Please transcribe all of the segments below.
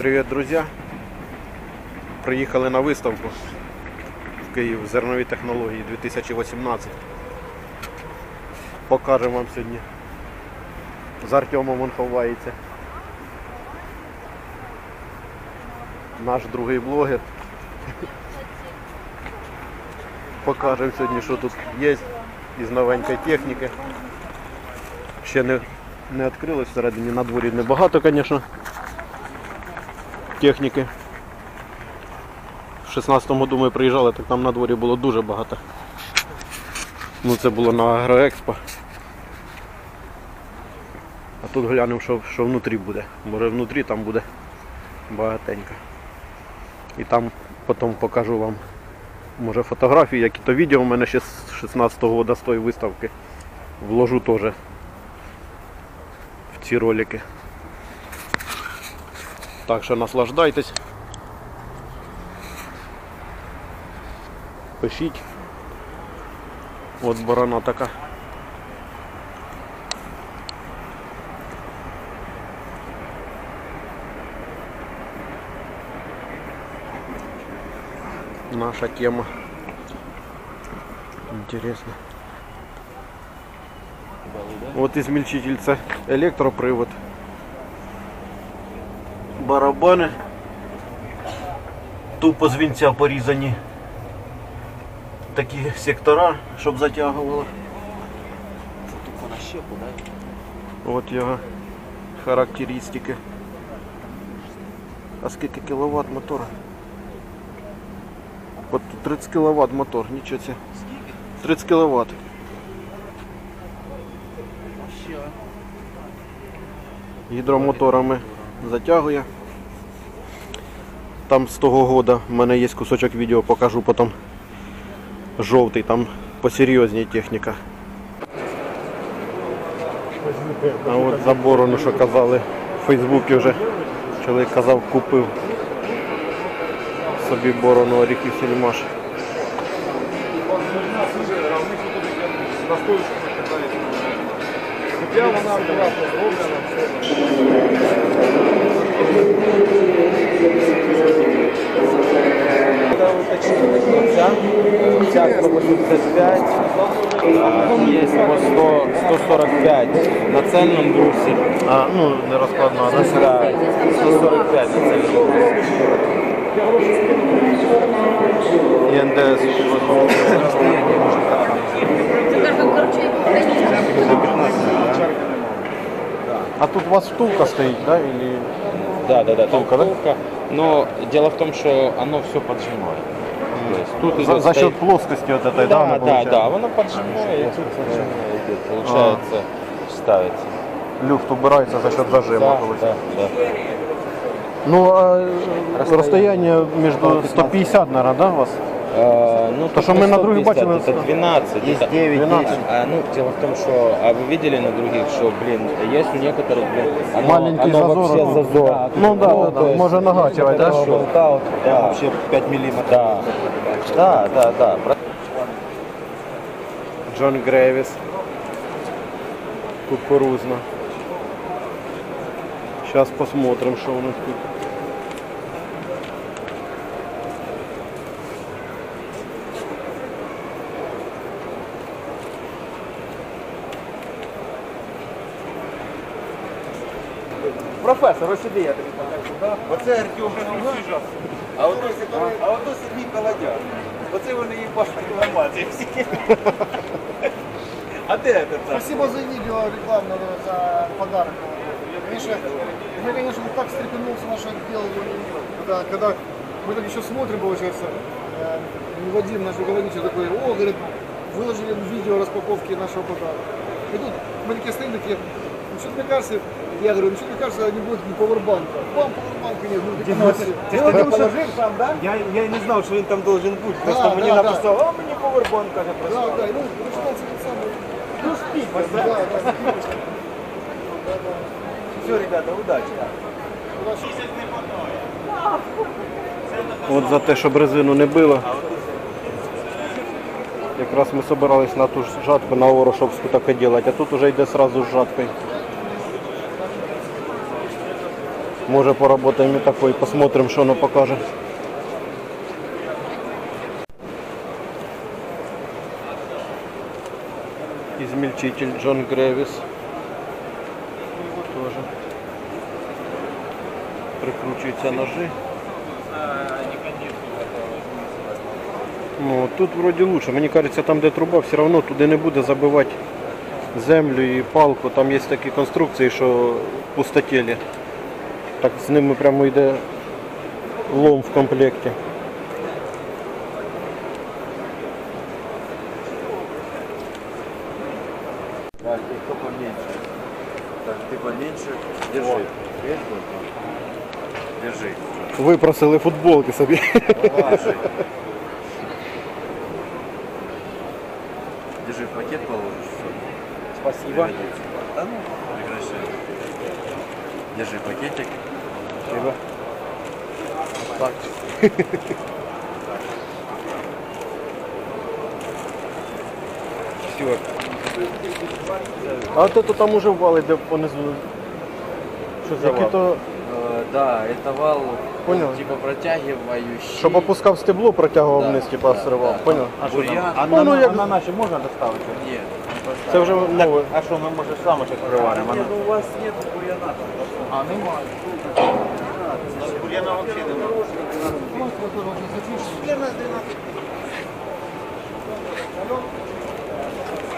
Привіт, друзі! Приїхали на виставку в Київ зернові технології 2018. Покажемо вам сьогодні. З Артемом він ховається. Наш другий блогер. Покажемо сьогодні, що тут є із новенької техніки. Ще не, не відкрилось всередині, на дворі небагато, звісно техніки. В 16-му году ми приїжджали, так там на дворі було дуже багато. Ну це було на Агроекспо. А тут глянемо, що, що внутрі буде. Може внутрі там буде багатенько. І там потім покажу вам може фотографії, як і то відео у мене ще з 16-го года з тої виставки. Вложу теж в ці ролики. Так що наслаждайтесь. Пишіть. От борона така. Наша тема. Интересно. Вот измельчитель це електропривод. Барабани. Тупо з вінця порізані такі сектора, щоб затягувало. Тупо на щепу, да? От його характеристики. А скільки кіловат мотора? От 30 кВт мотор, нічого це. 30 кВт. Гідромоторами затягує там з того года. У мене є кусочок відео, покажу потім. Жовтий, там посерйозніша техніка. А от забору, ну що казали, в Фейсбуці вже чоловік казав, купив собі борону оріхів сільмаш. Вона була позроблена. 50, 185, есть по 145 на цельном брусе. А, ну, на раскладном, на Да, 145 на цельном брусе. И НДС еще А тут у вас втулка стоит, да? Или... Да, да, да, там Втулка, да? Но дело в том, что оно все поджимает. То есть тут За, идет за счет стоит- плоскости вот этой, да, Да, да, да, оно поджимает, и тут поджимает, идет, получается, ставится. Люфт убирается за счет зажима, Да, получается. да, да. Ну, а расстояние между 150, наверное, да, у вас? А, ну, То, что мы на других 150, бачили, это 12. Есть это- 9, 12. 10. А, ну, дело в том, что, а вы видели на других, что, блин, есть у некоторых, блин, оно, Маленький оно зазор, вообще ну, зазор. Ну да, да, да, то есть можно нагачивать, да? что? вот, да, Вообще 5 миллиметров. да, да, да, да, Джон Гревіс. Кукурузно. Сейчас посмотрим, что у нас тут. Професор, ось сюди я тобі покажу. Да? Оце Артем Фіга, а ото Сергій- а ото Сергій Колодяр. Оце вони їх бачать інформації всі. А де це? там? Спасибо за видео рекламное, за подарок. Конечно, я, конечно, так встрепенулся наш отдел, когда, когда мы так еще смотрим, получается, э, Вадим, наш руководитель, такой, о, говорит, выложили видео распаковки нашего подарка. И тут мы такие стоим, такие, ну что мне кажется, я говорю, ну что мне кажется, не будет ни пауэрбанка. Бам, пауэрбанка нет, ну такие эмоции. Ти ж положив сам, да? Я, я не знав, що він там должен бути. Просто Да, мені да, написав, а мені повербан, каже, Да, прислав. да, и ну, начинается тот самый, ну, спикер, да, да, спикер. Все, ребята, удачі. От за те, щоб резину не било. Якраз ми собирались на ту ж жатку на Ворошовську таке робити, а тут вже йде одразу з жаткою. Може поработаємо і такой, посмотрим, що воно покаже. Измельчитель Джон Гревис. Тоже. Прикручуються ножи. Ну, тут вроде лучше. Мені кажется, там де труба, все одно туди не буде забивати землю і палку. Там є такі конструкції, що пустотілі. Так з ними прямо йде лом в комплекті. Так, ты кто поменьше. Так, ты поменьше. Держи. Держи. Випросили футболки собі. Держи. Держи, в пакет положишь. Все. Спасибо. Да ну. Держи пакетик. Спасибо. Так. Все. А от это там уже вали, де понизу. Що за вал? то, Э, Да, это вал Понял. типа протягивающий. щоб опускав стебло, протягував Да, вниз, типа да, сривав. да. Понял? А що Бур'ян. там? А Ну, на, ну, на, як- а на наші можна доставити? Нет. Це вже нове. А що, ми може саме щось приваримо? Нет, ну у вас нет бурьяна. А, немає. Бур'яна взагалі немає.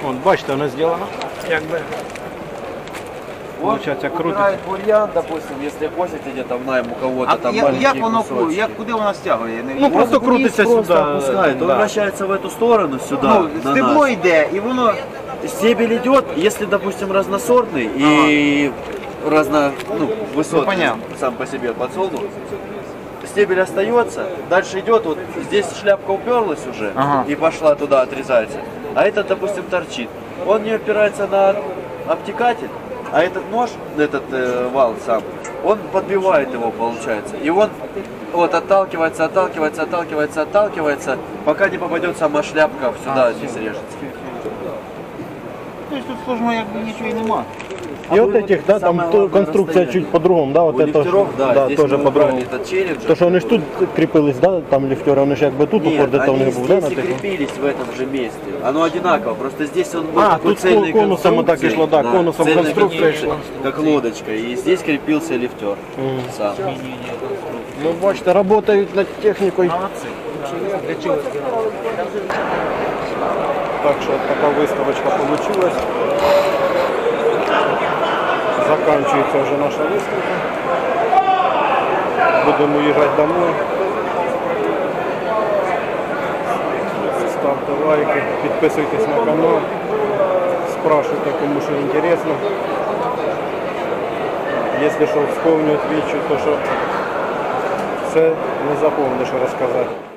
Вон, бачите, воно зроблено. Якби. Получається круто. Убирает бурьян, допустим, если косите где-то в найм у кого-то А там як, маленькие як воно, кусочки. як, куди воно стягує? Я не Ну вижу. просто Он вниз крутиться просто сюди. опускает, он да. вращается в эту сторону, сюда, ну, на стебло нас. йде, і воно Стебель идет, если, допустим, разносортный и разно, ну, высотный Ну, понятно. сам по себе подсолнух, стебель остается, дальше идет, вот здесь шляпка уперлась уже Ага. и пошла туда, отрезается, а этот, допустим, торчит. Он не опирается на обтекатель, а этот нож, этот э, вал сам, он подбивает его, получается. И он вот отталкивается, отталкивается, отталкивается, отталкивается, пока не попадет сама шляпка сюда, не срежется. Тобто тут сложно нічого і нема. И вот этих, да, там Самое то- главное конструкция расстояние. чуть по-другому, да, вот У это лифтеров, да, да, здесь тоже мы по-другому. убрали этот челлендж. То, що вони ж тут кріпились, да, там ліфтери, вони ж якби тут Нет, упор, де то в они них був, да, на здесь и типу? крепились в этом же месте. Оно одинаково, просто здесь он был А, такой тут цельной конусом вот так конструкции, и шло, да, конусом цельной конструкция конструкции, шла. Как лодочка, и здесь крепился лифтер сам. Ну, бачите, працюють над технікою. Так що така виставочка получилась. Заканчується вже наша виставка. Будемо їжджати домой. Ставте лайки, підписуйтесь на канал, спрашивайте, кому що інтересно. Якщо що вспомню, отвечу, то що все не запомниш розказати.